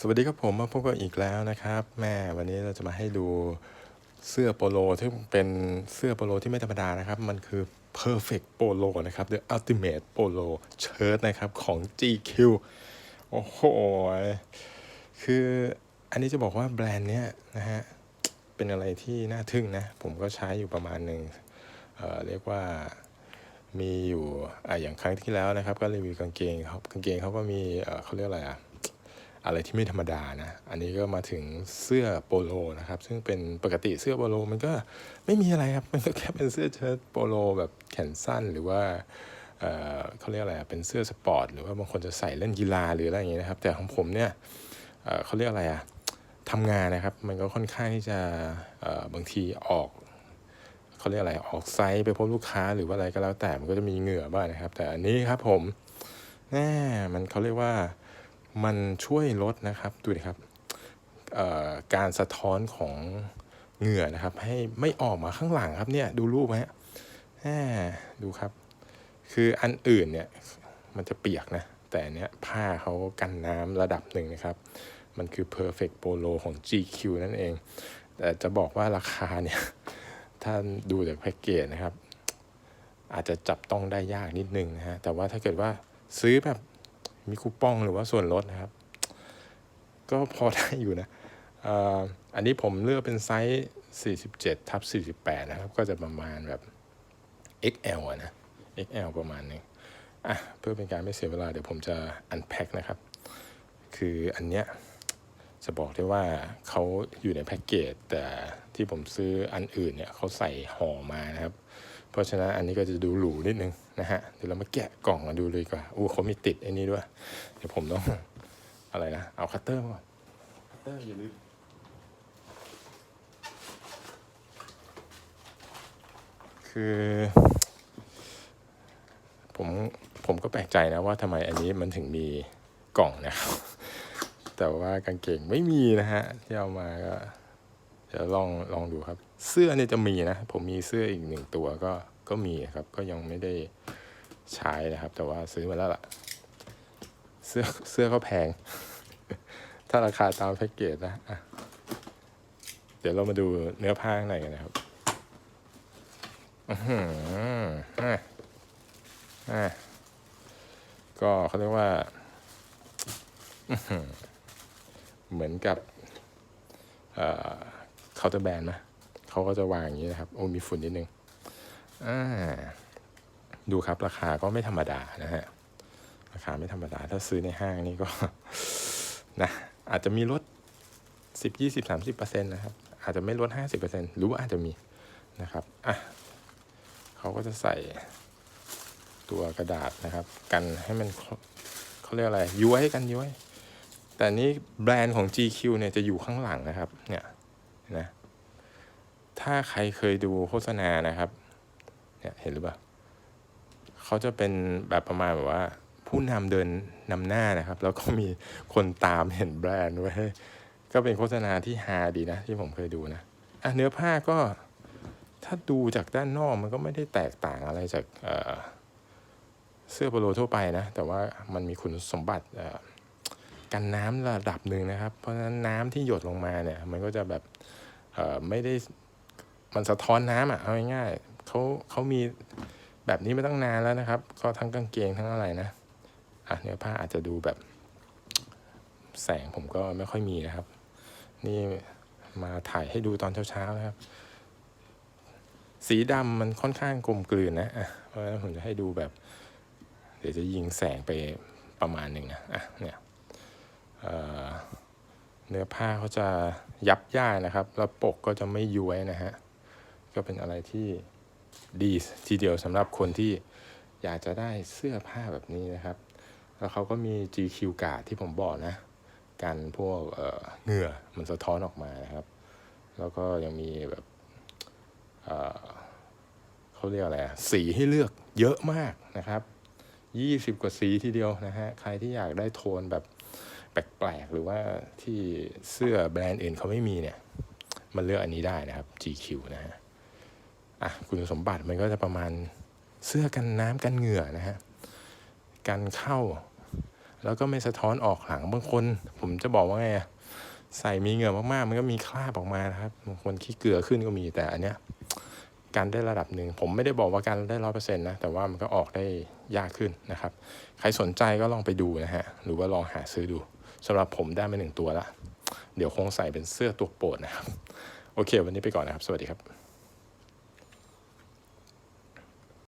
สวัสดีครับผมมาพบกันอีกแล้วนะครับ แม่วันนี้เราจะมาให้ดูเสื้อโปโลที่เป็นเสื้อโปโลที่ไม่ธรรมดานะครับ มันคือ perfect polo นะครับ the ultimate polo shirt นะครับของ GQ โอ้โห คืออันนี้จะบอกว่าแบรนด์เนี้ยนะฮะ เป็นอะไรที่น่าทึ่งนะ ผมก็ใช้อยู่ประมาณหนึ่งเเรียกว่ามีอยู่อะอย่างครั้งที่แล้วนะครับ ก็รีวิวกางเกงครับกางเกงเขาก็มีเเขาเรียกอะไรอะ อะไรที่ไม่ธรรมดานะ อันนี้ก็มาถึงเสื้อโปโลนะครับ ซึ่งเป็นปกติเสื้อโปโลมันก็ไม่มีอะไรครับ มันก็แค่เป็นเสื้อเชิ้ตโปโลแบบแขนสั้นหรือว่าเเขาเรียกอะไร เป็นเสื้อสปอร์ตหรือว่าบางคนจะใส่เล่นกีฬาหรืออะไรอย่างเงี้ยนะครับ แต่ของผมเนี่ยเเขาเรียกอะไรอะทำงานนะครับ มันก็ค่อนข้างที่จะบางทีออกเขาเรียกอะไร ออกไซต์ไปพบลูกค้าหรือว่าอะไรก็แล้วแต่ มันก็จะมีเหงื่อบ้างนะครับ แต่อันนี้ครับผมแน่มันเขาเรียกว่า มันช่วยลดนะครับดูดิครับการสะท้อนของเหงื่อนะครับ ให้ไม่ออกมาข้างหลังครับเนี่ยดูรูปไหมฮะดูครับ คืออันอื่นเนี่ยมันจะเปียกนะ แต่อันเนี้ยผ้าเขากันน้ำระดับหนึ่งนะครับ มันคือ perfect polo ของ GQ นั่นเอง แต่จะบอกว่าราคาเนี่ยถ้าดูจากแพ็กเกจนะครับ อาจจะจับต้องได้ยากนิดนึงนะฮะแต่ว่าถ้าเกิดว่าซื้อแบบ มีคูปองหรือว่าส่วนลดนะครับ ก็พอได้อยู่นะอ,อันนี้ผมเลือกเป็นไซส์ 47ทับ48 นะครับ ก็จะประมาณแบบ XL อะนะ XL ประมาณหนึงอะเพื่อเป็นการไม่เสียเวลาเดี๋ยวผมจะอันแพ็คนะครับ คืออันเนี้ยจะบอกได้ว่าเขาอยู่ในแพ็กเกจแต่ที่ผมซื้ออันอื่นเนี่ยเขาใส่ห่อมานะครับ เพราะฉะนั้นอันนี้ก็จะดูหรูนิดนึงนะฮะเดี๋ยวเรามาแกะกล่องมาดูเลยดีกว่าอู้เขามีติดไอ้นี้ด้วย เดี๋ยวผมต้องอะไรนะเอาคัตเตอร์มาก่อนคัตเตอร์อย่าลืมคือผมผมก็แปลกใจนะว่าทำไมอันนี้มันถึงมีกล่องนะครับแต่ว่ากางเกงไม่มีนะฮะที่เอามาก็ เดี๋ยวลองลองดูครับ เสื้อเนี่ยจะมีนะ ผมมีเสื้ออีกหนึ่งตัวก็ก็มีครับ ก็ยังไม่ได้ใช้นะครับ แต่ว่าซื้อมาแล้วล่ะ เสื้อเสื้อก็แพง ถ้าราคาตามแพ็กเกจนะอะเดี๋ยวเรามาดูเนื้อผ้าข้างในกันนะครับอือหืออะอะก็เขาเรียกว่า เหมือนกับ เคาน์เตอร์แบนนะเขาก็จะวางอย่างนี้นะครับโอ้มีฝุ่นนิดนึงอ่าดูครับราคาก็ไม่ธรรมดานะฮะราคาไม่ธรรมดา ถ้าซื้อในห้างนี่ก็นะอาจจะมีลดสิบยี่สิบสามสิบเปอร์เซ็นต์นะครับ อาจจะไม่ลดห้าสิบเปอร์เซ็นต์หรือว่าอาจจะมีนะครับอะเขาก็จะใส่ตัวกระดาษนะครับ กันให้มันเขาเรียกอะไรย้วยกันย้วย แต่นนี้แบรนด์ของ GQ เนี่ยจะอยู่ข้างหลังนะครับ เนี่ย นะถ้าใครเคยดูโฆษณานะครับเนี่ยเห็นหรือเปล่าเขาจะเป็นแบบประมาณแบบว่า ผู้นำเดินนำหน้านะครับ แล้วก็มีคนตามเห็นแบรนด์ไว้ก็เป็นโฆษณาที่ฮาดีนะ ที่ผมเคยดูนะอะเนื้อผ้าก็ถ้าดูจากด้านนอกมันก็ไม่ได้แตกต่างอะไรจากเเสื้อโปโลทั่วไปนะ แต่ว่ามันมีคุณสมบัติเอ กันน้ำระดับหนึ่งนะครับ เพราะฉะนั้นน้ำที่หยดลงมาเนี่ย มันก็จะแบบไม่ได้มันสะท้อนน้ำอะเอาง่ายๆเขาเขามีแบบนี้มาตั้งนานแล้วนะครับ ก็ทั้งกางเกงทั้งอะไรนะอะเนื้อผ้าอาจจะดูแบบ แสงผมก็ไม่ค่อยมีนะครับ นี่มาถ่ายให้ดูตอนเช้าๆนะครับ สีดำมันค่อนข้างกลมกลืนนะอะเพราะฉะนั้นผมจะให้ดูแบบ เดี๋ยวจะยิงแสงไปประมาณหนึ่งนะอะเนี่ย เเนื้อผ้าเขาจะยับย่ายนะครับ แล้วปกก็จะไม่ย้วยนะฮะ ก็เป็นอะไรที่ดีทีเดียวสำหรับคนที่อยากจะได้เสื้อผ้าแบบนี้นะครับ แล้วเขาก็มี GQ กาดที่ผมบอกนะ กันพวกเหงื่อมันสะท้อนออกมานะครับ แล้วก็ยังมีแบบเเขาเรียกอะไรสีให้เลือกเยอะมากนะครับ 20 กว่าสีทีเดียวนะฮะ ใครที่อยากได้โทนแบบ แปลกๆ หรือว่าที่เสื้อแบรนด์อื่นเขาไม่มีเนี่ย มันเลือกอันนี้ได้นะครับ GQ นะฮะอะคุณสมบัติมันก็จะประมาณเสื้อกันน้ำกันเหงื่อนะฮะกันเข้า แล้วก็ไม่สะท้อนออกหลังบางคน ผมจะบอกว่าไงใส่มีเหงื่อมากๆ มันก็มีคราบออกมานะครับบางคนขี้เกลือขึ้นก็มีแต่อันเนี้ย การได้ระดับหนึ่ง ผมไม่ได้บอกว่าการได้ร้อยเปอร์เซ็นต์นะ แต่ว่ามันก็ออกได้ยากขึ้นนะครับ ใครสนใจก็ลองไปดูนะฮะ หรือว่าลองหาซื้อดูสำหรับผมได้มาหนึ่งตัวละ เดี๋ยวคงใส่เป็นเสื้อตัวโปรดนะครับ โอเค วันนี้ไปก่อนนะครับ สวัสดีครับ